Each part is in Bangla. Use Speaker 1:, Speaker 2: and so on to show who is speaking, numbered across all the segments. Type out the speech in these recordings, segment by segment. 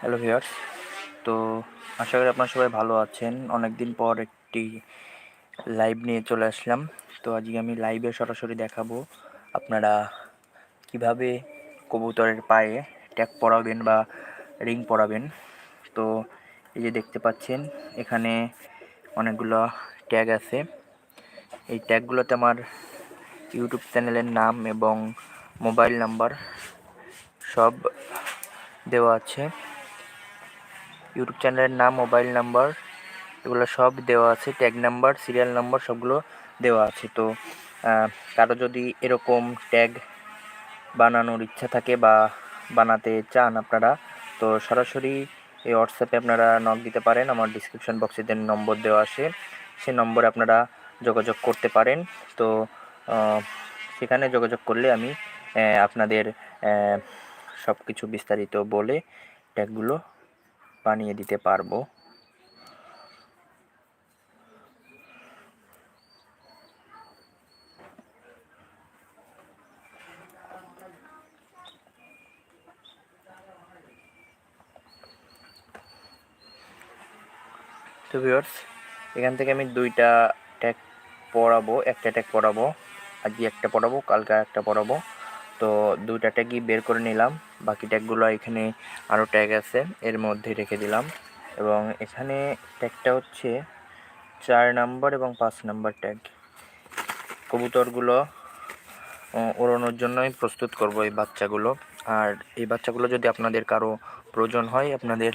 Speaker 1: হ্যালো ভিউয়ার্স তো আশা করি আপনারা সবাই ভালো আছেন। অনেক দিন পর একটি লাইভ নিয়ে চলে আসলাম। তো আজকে আমি লাইভে সরাসরি দেখাবো আপনারা কীভাবে কবুতরের পায়ে ট্যাগ পরাবেন বা রিং পরাবেন। তো এই যে দেখতে পাচ্ছেন, এখানে অনেকগুলো ট্যাগ আছে। এই ট্যাগগুলোতে আমার ইউটিউব চ্যানেলের নাম এবং মোবাইল নাম্বার সব দেওয়া আছে। ইউটিউব চ্যানেলের নাম, মোবাইল নাম্বার, এগুলো সব দেওয়া আছে। ট্যাগ নাম্বার, সিরিয়াল নাম্বার সবগুলো দেওয়া আছে। তো কারও যদি এরকম ট্যাগ বানানোর ইচ্ছা থাকে বা বানাতে চান আপনারা, তো সরাসরি এই হোয়াটসঅ্যাপে আপনারা নক দিতে পারেন। আমার ডিসক্রিপশন বক্সে যে নম্বর দেওয়া আছে, সে নম্বরে আপনারা যোগাযোগ করতে পারেন। তো সেখানে যোগাযোগ করলে আমি আপনাদের সব কিছু বিস্তারিত বলে ট্যাগগুলো বানিয়ে দিতে পারব। তো ভিউয়ার্স, এখান থেকে আমি দুইটা ট্যাগ পড়াবো, একটা ট্যাগ পড়াবো, আজকে একটা পড়াবো, কালকে একটা পড়াবো। তো দুইটা ট্যাগই বের করে নিলাম। বাকি ট্যাগগুলো এখানে আরও ট্যাগ আছে, এর মধ্যে রেখে দিলাম। এবং এখানে ট্যাগটা হচ্ছে চার নাম্বার এবং পাঁচ নাম্বার ট্যাগ কবুতরগুলো ওড়ানোর জন্যই প্রস্তুত করব এই বাচ্চাগুলো। আর এই বাচ্চাগুলো যদি আপনাদের কারও প্রয়োজন হয়, আপনাদের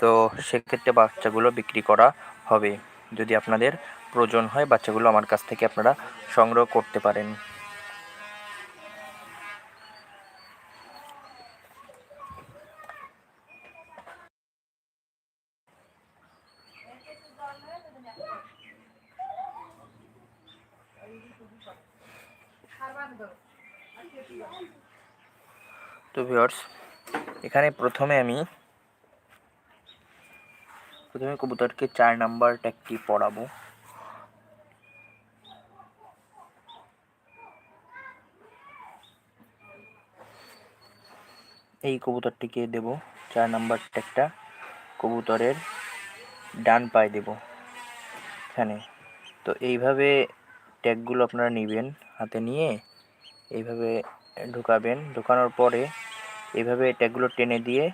Speaker 1: তো সেক্ষেত্রে বাচ্চাগুলো বিক্রি করা হবে। যদি আপনাদের প্রয়োজন হয়, বাচ্চাগুলো আমার কাছ থেকে আপনারা সংগ্রহ করতে পারেন। তো ভিউয়ার্স, এখানে প্রথমে আমি, প্রথমে কবুতরকে চার নাম্বার ট্যাগটি পড়াবো এই কবুতরটিকে দেব, চার নাম্বার ট্যাগটা কবুতরের ডান পায়ে দেব, এখানে। তো এইভাবে ট্যাগগুলো আপনারা নেবেন হাতে নিয়ে। এইভাবে ঢুকাবেন। ঢুকানোর পরে এইভাবে ট্যাগগুলো টেনে দিয়ে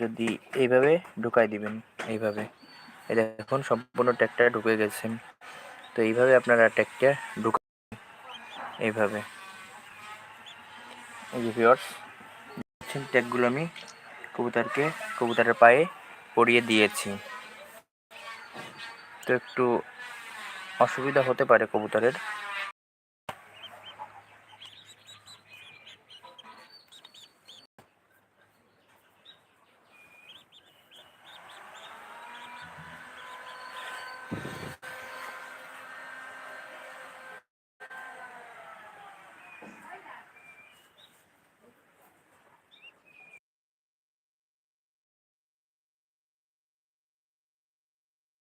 Speaker 1: যদি এইভাবে ঢুকাই দিবেন, এইভাবে। এই দেখুন, সম্পূর্ণ ট্যাগটা ঢুকে গেছেন তো এইভাবে আপনারা ট্যাগটা ঢুকা এইভাবে। ট্যাগগুলো আমি কবুতরকে কবুতরের পায়ে পরিয়ে দিয়েছি। তো একটু অসুবিধা হতে পারে কবুতরের।